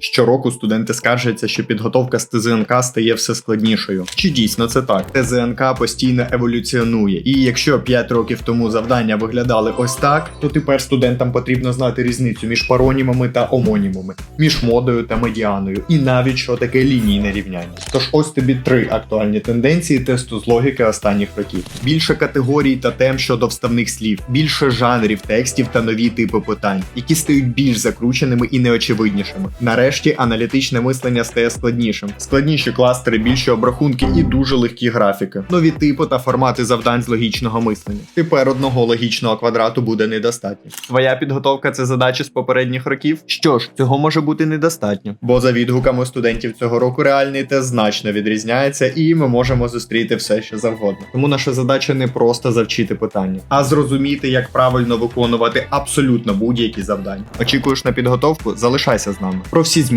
Щороку студенти скаржаться, що підготовка з ТЗНК стає все складнішою. Чи дійсно це так? ТЗНК постійно еволюціонує, і якщо 5 років тому завдання виглядали ось так, то тепер студентам потрібно знати різницю між паронімами та омонімами, між модою та медіаною, і навіть що таке лінійне рівняння. Тож ось тобі три актуальні тенденції тесту з логіки останніх років: більше категорій та тем щодо вставних слів, більше жанрів текстів та нові типи питань, які стають більш закрученими і неочевиднішими. Нарешті аналітичне мислення стає складнішим, складніші кластери, більші обрахунки і дуже легкі графіки, нові типи та формати завдань з логічного мислення. Тепер одного логічного квадрату буде недостатньо. Твоя підготовка це задачі з попередніх років. Що ж, цього може бути недостатньо, бо за відгуками студентів цього року реальний тест значно відрізняється, і ми можемо зустріти все, що завгодно. Тому наша задача не просто завчити питання, а зрозуміти, як правильно виконувати абсолютно будь-які завдання. Очікуєш на підготовку? Залишайся з нами. Про всі